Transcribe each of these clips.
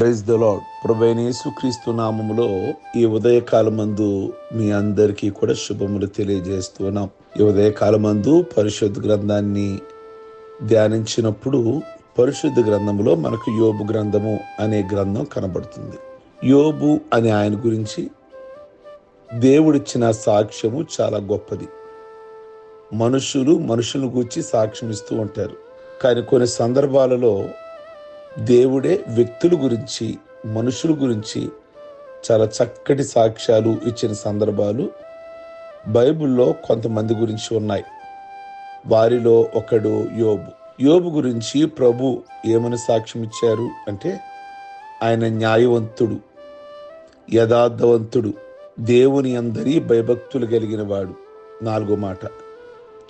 Praise the lord ప్రభైన యేసుక్రీస్తు నామములో ఈ ఉదయకాలమందు మీ అందరికీ కూడా శుభములు తెలియజేస్తున్నాం ఈ ఉదయకాలమందు పరిశుద్ధ గ్రంథాన్ని ధ్యానించినప్పుడు పరిశుద్ధ గ్రంథములో మనకు యోబు గ్రంథము అనే గ్రంథం కనబడుతుంది. యోబు అనే ఆయన గురించి దేవుడిచ్చిన సాక్ష్యము చాలా గొప్పది. మనుషులు మనుషులను గూర్చి సాక్ష్యం ఇస్తూ ఉంటారు. కానీ కొన్ని సందర్భాలలో దేవుడే వ్యక్తుల గురించి మనుషుల గురించి చాలా చక్కటి సాక్ష్యాలు ఇచ్చిన సందర్భాలు బైబిల్లో కొంతమంది గురించి ఉన్నాయి. వారిలో ఒకడు యోబు. యోబు గురించి ప్రభు ఏమని సాక్ష్యం ఇచ్చారు అంటే ఆయన న్యాయవంతుడు యథార్థవంతుడు దేవుని అందరి భయభక్తులు కలిగిన వాడు. నాలుగో మాట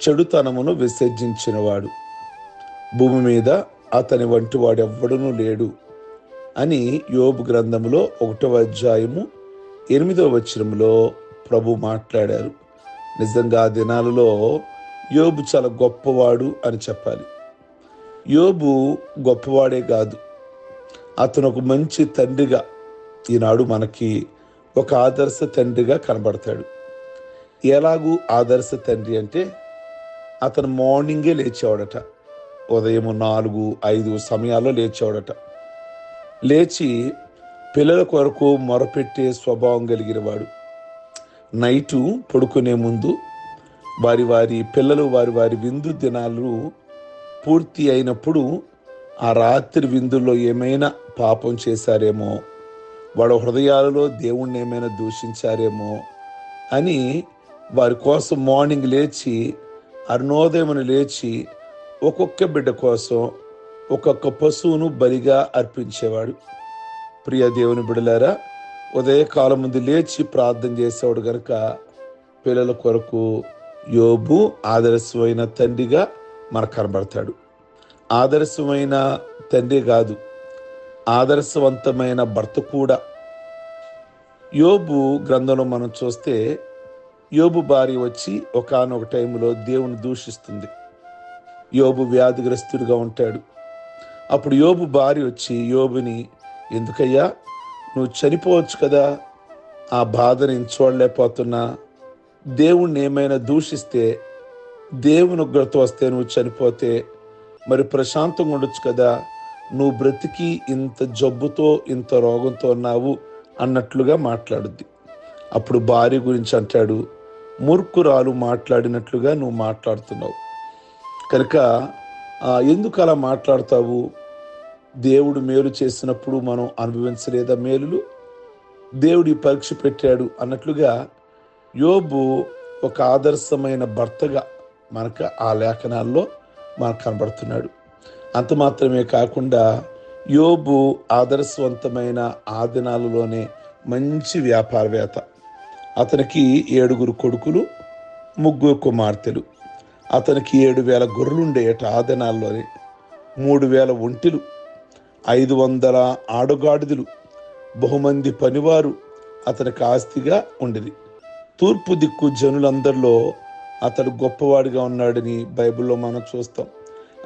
చెడుతనమును విసర్జించినవాడు. భూమి మీద అతని వంటి వాడెవ్వడనూ లేడు అని యోబు గ్రంథంలో ఒకటవ అధ్యాయము ఎనిమిదవ వచనంలో ప్రభు మాట్లాడారు. నిజంగా ఆ దినాలలో యోబు చాలా గొప్పవాడు అని చెప్పాలి. యోబు గొప్పవాడే కాదు. అతను ఒక మంచి తండ్రిగా ఈనాడు మనకి ఒక ఆదర్శ తండ్రిగా కనబడతాడు. ఎలాగూ ఆదర్శ తండ్రి అంటే అతను మార్నింగే లేచేవాడట. ఉదయం నాలుగు ఐదు సమయాల్లో లేచేవాడట లేచి పిల్లల కొరకు మొరపెట్టే స్వభావం కలిగిన వాడు. నైటు పడుకునే ముందు వారి వారి పిల్లలు వారి వారి విందు దినాలు పూర్తి అయినప్పుడు ఆ రాత్రి విందుల్లో ఏమైనా పాపం చేశారేమో వాళ్ళ హృదయాలలో దేవుణ్ణి ఏమైనా దూషించారేమో అని వారి కోసం మార్నింగ్ లేచి అరుణోదయమును లేచి ఒక్కొక్క బిడ్డ కోసం ఒక్కొక్క పశువును బలిగా అర్పించేవాడు. ప్రియ దేవుని బిడలారా ఉదయకాలం ముందు లేచి ప్రార్థన చేసేవాడు గనుక పిల్లల కొరకు యోబు ఆదర్శమైన తండ్రిగా మనకు కనబడతాడు. ఆదర్శమైన తండ్రి కాదు ఆదర్శవంతమైన భర్త కూడా. యోబు గ్రంథంలో మనం చూస్తే యోబు భార్య వచ్చి ఒకనొక టైంలో దేవుని దూషిస్తుంది. యోబు వ్యాధిగ్రస్తుడిగా ఉంటాడు. అప్పుడు యోబు భార్య వచ్చి యోబుని ఎందుకయ్యా? నువ్వు చనిపోవచ్చు కదా. ఆ బాధ నేను చూడలేకపోతున్నా. దేవుణ్ణి ఏమైనా దూషిస్తే దేవుని ఉగ్రత వస్తే నువ్వు చనిపోతే మరి ప్రశాంతంగా ఉండొచ్చు కదా. నువ్వు బ్రతికి ఇంత జబ్బుతో ఇంత రోగంతో ఉన్నావు అన్నట్లుగా మాట్లాడుద్ది. అప్పుడు భార్య గురించి అంటాడు మూర్ఖురాలు మాట్లాడినట్లుగా నువ్వు మాట్లాడుతున్నావు. కనుక ఎందుకు అలా మాట్లాడతావు? దేవుడు మేలు చేసినప్పుడు మనం అనుభవించలేదా మేలులు? దేవుడి పరీక్ష పెట్టాడు అన్నట్లుగా యోబు ఒక ఆదర్శమైన భర్తగా మనకు ఆ లేఖనాల్లో మనకు కనబడుతున్నాడు. అంత మాత్రమే కాకుండా యోబు ఆదర్శవంతమైన ఆదినాలలోనే మంచి వ్యాపారవేత్త. అతనికి ఏడుగురు కొడుకులు ముగ్గురు కుమార్తెలు. అతనికి ఏడు వేల గొర్రెలుండేట ఆ దినాల్లోనే మూడు వేల ఒంటిలు ఐదు వందల ఆడుగాడిదలు బహుమంది పనివారు అతనికి ఆస్తిగా ఉండేది. తూర్పు దిక్కు జనులందరిలో అతడు గొప్పవాడిగా ఉన్నాడని బైబిల్లో మనం చూస్తాం.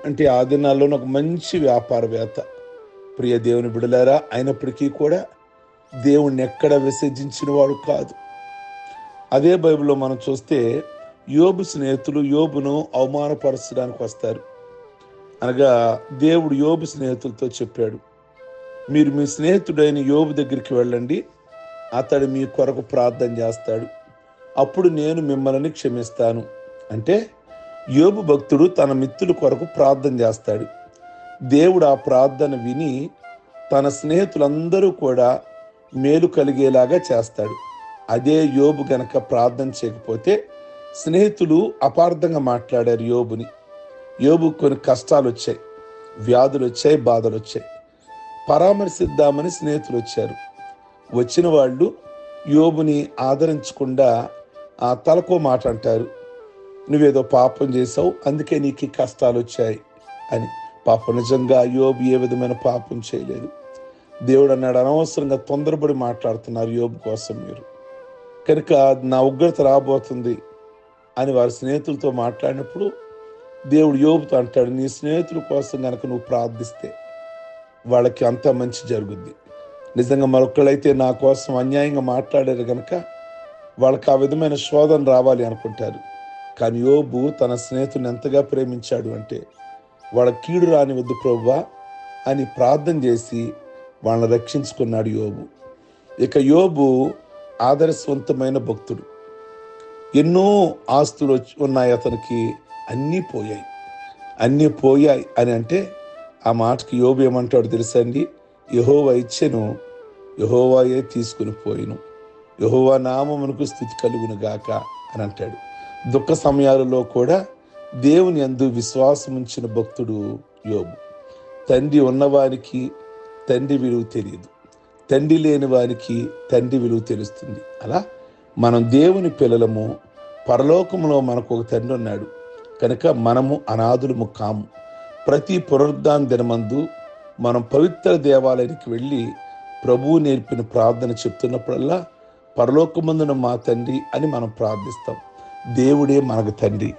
అంటే ఆ దినాల్లో ఒక మంచి వ్యాపారవేత్త. ప్రియ దేవుని బిడలారా అయినప్పటికీ కూడా దేవుణ్ణి ఎక్కడ విసర్జించిన వాడు కాదు. అదే బైబిల్లో మనం చూస్తే యోబు స్నేహితులు యోబును అవమానపరచడానికి వస్తారు. అనగా దేవుడు యోబు స్నేహితులతో చెప్పాడు మీరు మీ స్నేహితుడైన యోబు దగ్గరికి వెళ్ళండి అతడు మీ కొరకు ప్రార్థన చేస్తాడు అప్పుడు నేను మిమ్మల్ని క్షమిస్తాను. అంటే యోబు భక్తుడు తన మిత్రుల కొరకు ప్రార్థన చేస్తాడు. దేవుడు ఆ ప్రార్థన విని తన స్నేహితులందరూ కూడా మేలు కలిగేలాగా చేస్తాడు. అదే యోబు గనక ప్రార్థన చేయకపోతే స్నేహితులు అపార్థంగా మాట్లాడారు యోబుని. యోబు కొన్ని కష్టాలు వచ్చాయి వ్యాధులు వచ్చాయి బాధలు వచ్చాయి పరామర్శిద్దామని స్నేహితులు వచ్చారు వచ్చిన వాళ్ళు యోబుని ఆదరించకుండా ఆ తలకో మాట అంటారు నువ్వేదో పాపం చేసావు అందుకే నీకు ఈ కష్టాలు వచ్చాయి అని. పాపం నిజంగా యోబు ఏ విధమైన పాపం చేయలేదు. దేవుడు అన్నాడు అనవసరంగా తొందరపడి మాట్లాడుతున్నారు యోబు కోసం మీరు. కనుక నా ఉగ్రత రాబోతుంది. అని వారి స్నేహితులతో మాట్లాడినప్పుడు దేవుడు యోపుతో అంటాడు నీ స్నేహితుల కోసం కనుక నువ్వు ప్రార్థిస్తే వాళ్ళకి అంత మంచి జరుగుద్ది. నిజంగా మరొకళ్ళైతే నా కోసం అన్యాయంగా మాట్లాడారు కనుక వాళ్ళకి ఆ విధమైన శోధన రావాలి అనుకుంటారు. కానీ యోబు తన స్నేహితుని ఎంతగా ప్రేమించాడు అంటే వాళ్ళ కీడు రాని వద్దు ప్రభువా అని ప్రార్థన చేసి వాళ్ళని రక్షించుకున్నాడు యోబు. ఇక యోబు ఆదర్శవంతమైన భక్తుడు. ఎన్నో ఆస్తులు వచ్చి- ఉన్నాయి అతనికి అన్నీ పోయాయి. అన్నీ పోయాయి అని అంటే ఆ మాటకి యోబు ఏమంటాడు తెలుసా అండి? యహోవా ఇచ్చెను యహోవాయే తీసుకుని పోయిను. యహోవా నామమునకు స్థితి కలుగును గాక అని అంటాడు. దుఃఖ సమయాలలో కూడా దేవుని అందు విశ్వాసముంచిన భక్తుడు యోబు. తండ్రి ఉన్నవానికి తండ్రి విలువ తెలియదు. తండ్రి లేని వారికి తండ్రి విలువ తెలుస్తుంది. అలా మనం దేవుని పిల్లలము పరలోకములో మనకు ఒక తండ్రి ఉన్నాడు. కనుక మనము అనాథులము కాము. ప్రతి పునరుద్ధాన దినమందు మనం పవిత్ర దేవాలయానికి వెళ్ళి ప్రభువు నేర్పిన ప్రార్థన చెప్తున్నప్పుడల్లా పరలోకమందున మా తండ్రి అని మనం ప్రార్థిస్తాం. దేవుడే మనకు తండ్రి.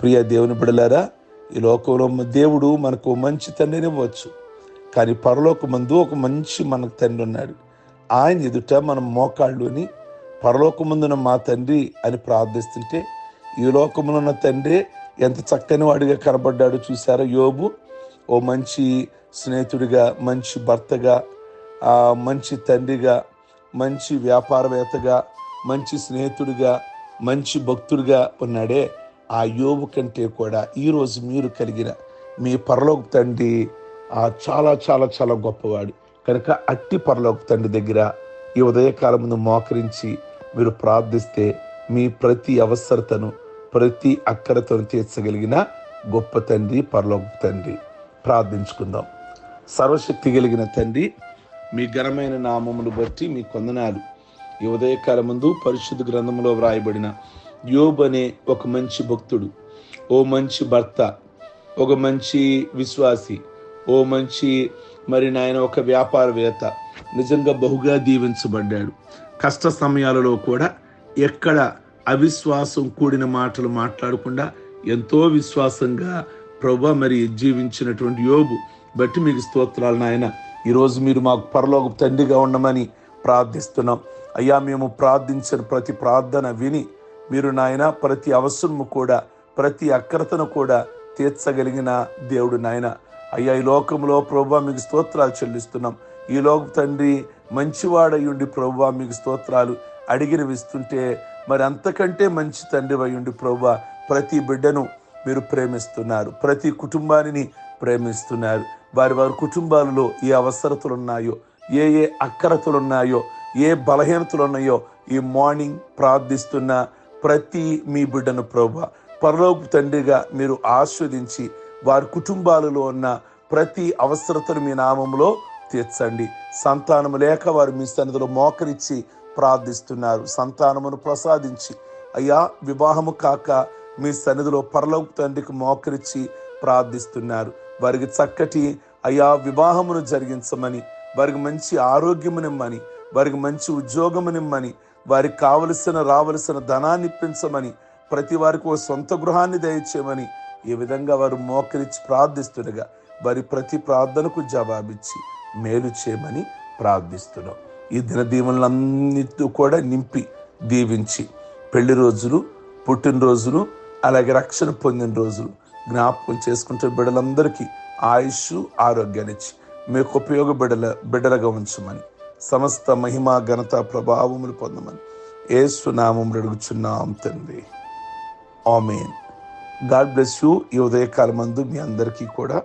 ప్రియ దేవుని బిడలారా ఈ లోకంలో దేవుడు మనకు మంచి తండ్రిని ఇవ్వచ్చు. కానీ పరలోకమందు ఒక మంచి మనకు తండ్రి ఉన్నాడు. ఆయన ఎదుట మనం మోకాళ్ళుని పరలోకముందున మా తండ్రి అని ప్రార్థిస్తుంటే ఈ లోకమునున్న తండ్రి ఎంత చక్కని వాడిగా కనబడ్డాడు చూసారా యోబు ఓ మంచి స్నేహితుడిగా మంచి భర్తగా మంచి తండ్రిగా మంచి వ్యాపారవేత్తగా మంచి స్నేహితుడిగా మంచి భక్తుడిగా ఉన్నాడే ఆ యోబు కంటే కూడా ఈరోజు మీరు కలిగిన మీ పరలోక తండ్రి చాలా చాలా చాలా గొప్పవాడు. కనుక అట్టి పరలోక తండ్రి దగ్గర ఈ ఉదయకాలం ముందు మోకరించి మీరు ప్రార్థిస్తే మీ ప్రతి అవసరతను ప్రతి అక్కరతను తీర్చగలిగిన గొప్ప తండ్రి పరలోక తండ్రి. ప్రార్థించుకుందాం. సర్వశక్తి కలిగిన తండ్రి మీ ఘనమైన నామమును బట్టి మీ కొందనాలు. ఈ ఉదయకాల ముందు పరిశుద్ధ గ్రంథంలో వ్రాయబడిన యోబ్ అనే ఒక మంచి భక్తుడు ఓ మంచి భర్త ఒక మంచి విశ్వాసి ఓ మంచి మరి నాయన ఒక వ్యాపారవేత్త నిజంగా బహుగా దీవించబడ్డాడు. కష్ట సమయాలలో కూడా ఎక్కడ అవిశ్వాసం కూడిన మాటలు మాట్లాడకుండా ఎంతో విశ్వాసంగా ప్రభు మరి జీవించినటువంటి యోగు బట్టి మీకు స్తోత్రాలు నాయన. ఈరోజు మీరు మాకు పరలోక తండ్రిగా ఉండమని ప్రార్థిస్తున్నాం. అయ్యా మేము ప్రార్థించిన ప్రతి ప్రార్థన విని మీరు నాయన ప్రతి అవసరము కూడా ప్రతి అక్రతను కూడా తీర్చగలిగిన దేవుడు నాయన. అయ్యా ఈ లోకంలో ప్రభు మీకు స్తోత్రాలు చెల్లిస్తున్నాం. ఈ లోక తండ్రి మంచివాడయ్యుండి ప్రభువా మీకు స్తోత్రాలు అడిగినవి ఇస్తుంటే మరి అంతకంటే మంచి తండ్రి అయ్యుండి ప్రభు ప్రతి బిడ్డను మీరు ప్రేమిస్తున్నారు ప్రతి కుటుంబాన్ని ప్రేమిస్తున్నారు. వారి వారి కుటుంబాలలో ఏ అవసరతలు ఉన్నాయో ఏ ఏ అక్కరతలు ఉన్నాయో ఏ బలహీనతలు ఉన్నాయో ఈ మార్నింగ్ ప్రార్థిస్తున్న ప్రతి మీ బిడ్డను ప్రభు పరలోపు తండ్రిగా మీరు ఆస్వాదించి వారి కుటుంబాలలో ఉన్న ప్రతి అవసరతను మీ నామంలో తీర్చండి. సంతానము లేక వారు మీ సన్నిధిలో మోకరించి ప్రార్థిస్తున్నారు. సంతానమును ప్రసాదించి అయ్యా వివాహము కాక మీ సన్నిధిలో పరలోక తండ్రికి మోకరించి ప్రార్థిస్తున్నారు. వారికి చక్కటి అయ్యా వివాహమును జరిగించమని వారికి మంచి ఆరోగ్యమునిమ్మని వారికి మంచి ఉద్యోగమునిమ్మని వారికి కావలసిన రావలసిన ధనాన్ని ఇప్పించమని ప్రతి వారికి ఓ సొంత గృహాన్ని దయచేయమని ఈ విధంగా వారు మోకరించి ప్రార్థిస్తుండగా వారి ప్రతి ప్రార్థనకు జవాబిచ్చి మేలు చేయమని ప్రార్థిస్తున్నాం. ఈ దినదీవెనలన్నిటితో కూడా నింపి దీవించి పెళ్ళి రోజులు పుట్టినరోజులు అలాగే రక్షణ పొందిన రోజులు జ్ఞాపకం చేసుకుంటే బిడ్డలందరికీ ఆయుష్ ఆరోగ్యాన్ని మీకు ఉపయోగ బిడ్డల బిడ్డలుగా ఉంచమని సమస్త మహిమ ఘనత ప్రభావములు పొందమని ఏసు నామం అడుగుచున్నాం తండ్రి. ఆమెన్. God bless you. ఈ ఉదయకాలమందు మీ అందరికీ కూడా